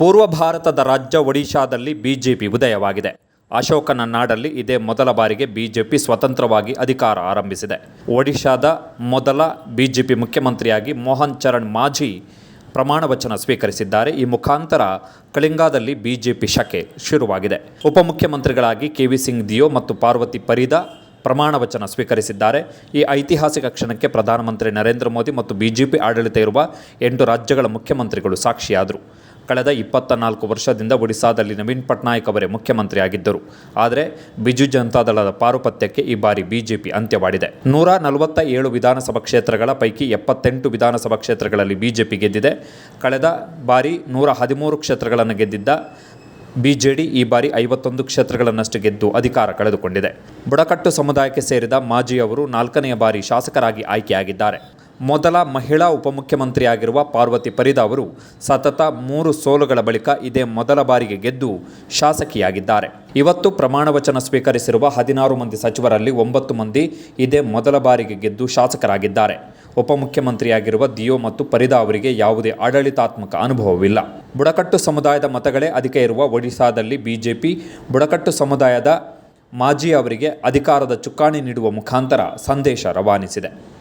ಪೂರ್ವ ಭಾರತದ ರಾಜ್ಯ ಒಡಿಶಾದಲ್ಲಿ ಬಿಜೆಪಿ ಉದಯವಾಗಿದೆ. ಅಶೋಕನ ನಾಡಲ್ಲಿ ಇದೇ ಮೊದಲ ಬಾರಿಗೆ ಬಿಜೆಪಿ ಸ್ವತಂತ್ರವಾಗಿ ಅಧಿಕಾರ ಆರಂಭಿಸಿದೆ. ಒಡಿಶಾದ ಮೊದಲ ಬಿಜೆಪಿ ಮುಖ್ಯಮಂತ್ರಿಯಾಗಿ ಮೋಹನ್ ಚರಣ್ ಮಾಝಿ ಪ್ರಮಾಣ ವಚನ ಸ್ವೀಕರಿಸಿದ್ದಾರೆ. ಈ ಮುಖಾಂತರ ಕಳಿಂಗಾದಲ್ಲಿ ಬಿಜೆಪಿ ಶಕೆ ಶುರುವಾಗಿದೆ. ಉಪಮುಖ್ಯಮಂತ್ರಿಗಳಾಗಿ ಕೆ ವಿ ಸಿಂಗ್ ದಿಯೋ ಮತ್ತು ಪಾರ್ವತಿ ಪರಿದಾ ಪ್ರಮಾಣ ವಚನ ಸ್ವೀಕರಿಸಿದ್ದಾರೆ. ಈ ಐತಿಹಾಸಿಕ ಕ್ಷಣಕ್ಕೆ ಪ್ರಧಾನಮಂತ್ರಿ ನರೇಂದ್ರ ಮೋದಿ ಮತ್ತು ಬಿಜೆಪಿ ಆಡಳಿತ ಇರುವ ಎಂಟು ರಾಜ್ಯಗಳ ಮುಖ್ಯಮಂತ್ರಿಗಳು ಸಾಕ್ಷಿಯಾದರು. ಕಳೆದ ಇಪ್ಪತ್ತ ನಾಲ್ಕು ವರ್ಷದಿಂದ ಒಡಿಸಾದಲ್ಲಿ ನವೀನ್ ಪಟ್ನಾಯಕ್ ಅವರೇ ಮುಖ್ಯಮಂತ್ರಿಯಾಗಿದ್ದರು. ಆದರೆ ಬಿಜು ಜನತಾದಳದ ಪಾರುಪತ್ಯಕ್ಕೆ ಈ ಬಾರಿ ಬಿಜೆಪಿ ಅಂತ್ಯವಾಡಿದೆ. ನೂರ ನಲವತ್ತ ಏಳು ವಿಧಾನಸಭಾ ಕ್ಷೇತ್ರಗಳ ಪೈಕಿ ಎಪ್ಪತ್ತೆಂಟು ವಿಧಾನಸಭಾ ಕ್ಷೇತ್ರಗಳಲ್ಲಿ ಬಿಜೆಪಿ ಗೆದ್ದಿದೆ. ಕಳೆದ ಬಾರಿ ನೂರ ಹದಿಮೂರು ಕ್ಷೇತ್ರಗಳನ್ನು ಗೆದ್ದಿದ್ದ ಬಿಜೆಡಿ ಈ ಬಾರಿ ಐವತ್ತೊಂದು ಕ್ಷೇತ್ರಗಳನ್ನಷ್ಟು ಗೆದ್ದು ಅಧಿಕಾರ ಕಳೆದುಕೊಂಡಿದೆ. ಬುಡಕಟ್ಟು ಸಮುದಾಯಕ್ಕೆ ಸೇರಿದ ಮಾಜಿ ಅವರು ನಾಲ್ಕನೆಯ ಬಾರಿ ಶಾಸಕರಾಗಿ ಆಯ್ಕೆಯಾಗಿದ್ದಾರೆ. ಮೊದಲ ಮಹಿಳಾ ಉಪಮುಖ್ಯಮಂತ್ರಿಯಾಗಿರುವ ಪಾರ್ವತಿ ಪರಿದಾ ಅವರು ಸತತ ಮೂರು ಸೋಲುಗಳ ಬಳಿಕ ಇದೇ ಮೊದಲ ಬಾರಿಗೆ ಗೆದ್ದು ಶಾಸಕಿಯಾಗಿದ್ದಾರೆ. ಇವತ್ತು ಪ್ರಮಾಣ ವಚನ ಸ್ವೀಕರಿಸಿರುವ ಹದಿನಾರು ಮಂದಿ ಸಚಿವರಲ್ಲಿ ಒಂಬತ್ತು ಮಂದಿ ಇದೇ ಮೊದಲ ಬಾರಿಗೆ ಗೆದ್ದು ಶಾಸಕರಾಗಿದ್ದಾರೆ. ಉಪಮುಖ್ಯಮಂತ್ರಿಯಾಗಿರುವ ದಿಯೋ ಮತ್ತು ಪರಿದಾ ಅವರಿಗೆ ಯಾವುದೇ ಆಡಳಿತಾತ್ಮಕ ಅನುಭವವಿಲ್ಲ. ಬುಡಕಟ್ಟು ಸಮುದಾಯದ ಮತಗಳೇ ಅಧಿಕ ಇರುವ ಒಡಿಶಾದಲ್ಲಿ ಬಿಜೆಪಿ, ಬುಡಕಟ್ಟು ಸಮುದಾಯದ ಮಾಜಿ ಅವರಿಗೆ ಅಧಿಕಾರದ ಚುಕ್ಕಾಣಿ ನೀಡುವ ಮುಖಾಂತರ ಸಂದೇಶ ರವಾನಿಸಿದೆ.